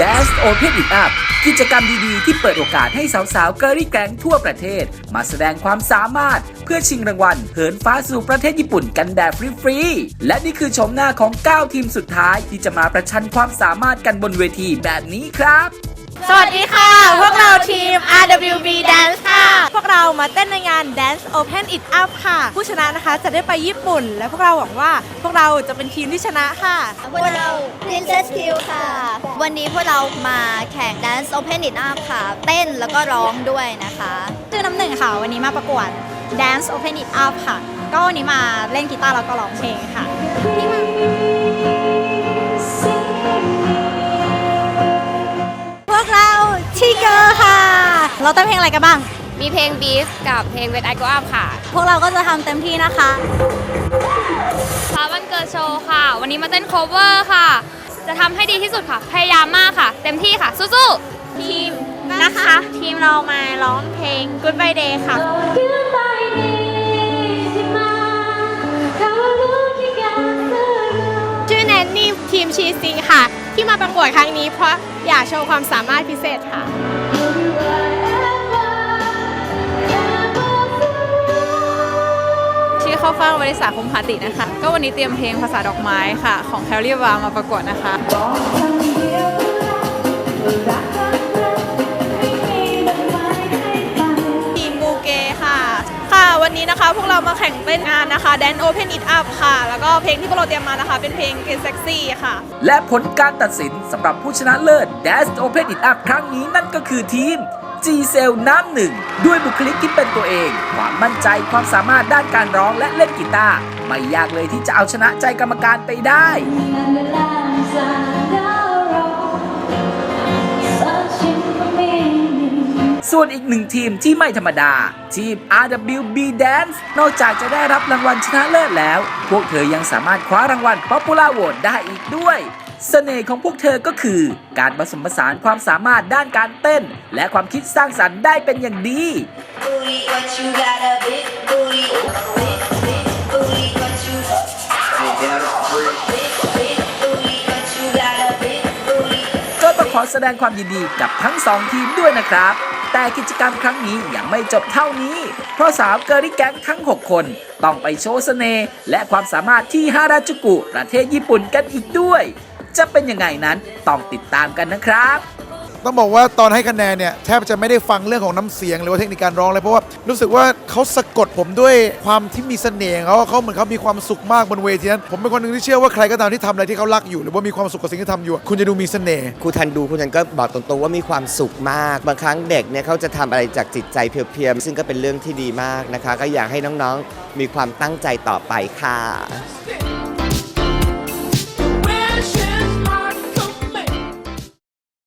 Dance Open It Up กิจกรรมดีๆ ที่เปิดโอกาสให้สาวๆ เกอรี่แกรงทั่วประเทศ มาแสดงความสามารถเพื่อชิงรางวัลเหินฟ้าสู่ประเทศญี่ปุ่นกันแบบฟรีๆ และนี่คือชมหน้าของ 9 ทีมสุดท้ายที่จะมาประชันความสามารถกันบนเวทีแบบนี้ครับ สวัสดีค่ะ พวกเราทีม RWB Dance ค่ะพวกเรา มาเต้นในงาน Dance Open It Up ค่ะ ผู้ชนะนะคะจะได้ไปญี่ปุ่น และพวกเราหวังว่าพวกเราจะเป็นทีมที่ชนะค่ะ พวกเรา Princess Q ค่ะ วันนี้พวกเรามาแข่ง Dance Open It Up ค่ะ เต้นแล้วก็ร้องด้วยนะคะชื่อน้ำหนึ่งค่ะ วันนี้มาประกวด Dance Open It Up ค่ะ ก็วันนี้มาเล่นกีตาร์แล้วก็ร้องเพลงค่ะพวกเราทีเกอร์ค่ะ เราเต้นเพลงอะไรกันบ้าง มีเพลง Beef กับเพลง When I Go Up ค่ะพวกเราก็จะทำเต็มที่นะคะฟ้าวันเกิดโชว์ค่ะ วันนี้มาเต้น cover ค่ะ จะทำให้ดีที่สุดค่ะ พยายามมากค่ะ เต็มที่ค่ะ สู้ๆ ทีมนะคะ ทีมเรามาร้องเพลง Goodbye Day ค่ะ ชื่อแนนนี่ทีมชีซีค่ะ ที่มาประกวดครั้งนี้เพราะอยากโชว์ความสามารถพิเศษค่ะ ชื่อข้าวฟ่างบริษัทคมพาตินะคะ ก็วันนี้เตรียมเพลงภาษาดอกไม้ค่ะ ของแคลรี่วามาประกวดนะคะ ทีมบูเกค่ะ ค่ะวันนี้นะคะพวกเรามาแข่งเต้นงานนะคะ Dance Open It Up ค่ะ แล้วก็เพลงที่พวกเราเตรียมมานะคะ เป็นเพลง Get Sexy ค่ะ และผลการตัดสินสำหรับผู้ชนะเลิศ Dance Open It Up ครั้งนี้นั่นก็คือทีม G c e l น้ำหนึ่ง ด้วยบุคลิกที่เป็นตัวเอง ความมั่นใจความสามารถด้านการร้องและเล่นกีตาร์ไม่ยากเลยที่จะเอาชนะใจกรรมการไปได้ส่วนอีกหนึ่งทีมที่ไม่ธรรมดา ทีม RWB Dance นอกจากจะได้รับรางวัลชนะเลิศแล้ว พวกเธอยังสามารถคว้ารางวัล Popular Vote ได้อีกด้วย เสน่ห์ของพวกเธอก็คือ การผสมผสานความสามารถด้านการเต้น และความคิดสร้างสรรค์ได้เป็นอย่างดี booty, what you got a big booty, big, big booty, what you big, big booty, what you got a big booty. ก็ต้องขอแสดงความยินดีกับทั้งสองทีมด้วยนะครับ แต่กิจกรรมครั้งนี้ยังไม่จบเท่านี้ เพราะสาวเกอริแก๊งทั้ง 6 คนต้องไปโชว์เสน่ห์และความสามารถที่ฮาราจูกุประเทศญี่ปุ่นกันอีกด้วย จะเป็นยังไงนั้นต้องติดตามกันนะครับ ต้องบอกว่าตอนให้คะแนนเนี่ยแทบจะไม่ได้ฟังเรื่องของน้ำเสียง หรือว่าเทคนิคการร้องเลยเพราะว่ารู้สึกว่าเขาสะกดผมด้วยความที่มีเสน่ห์ของเขาเขาเหมือนเขามีความสุขมากบนเวทีนั้น ผมเป็นคนหนึ่งที่เชื่อว่าใครก็ตามที่ทำอะไรที่เขารักอยู่ หรือว่ามีความสุขกับสิ่งที่ทำอยู่อะคุณจะดูมีเสน่ห์ ครูทันดูครูทันก็บอกตรงๆว่ามีความสุขมาก บางครั้งเด็กเนี่ยเขาจะทำอะไรจากจิตใจเพียวๆ ซึ่งก็เป็นเรื่องที่ดีมากนะคะ ก็อยากให้น้องๆ มีความตั้งใจต่อไปค่ะ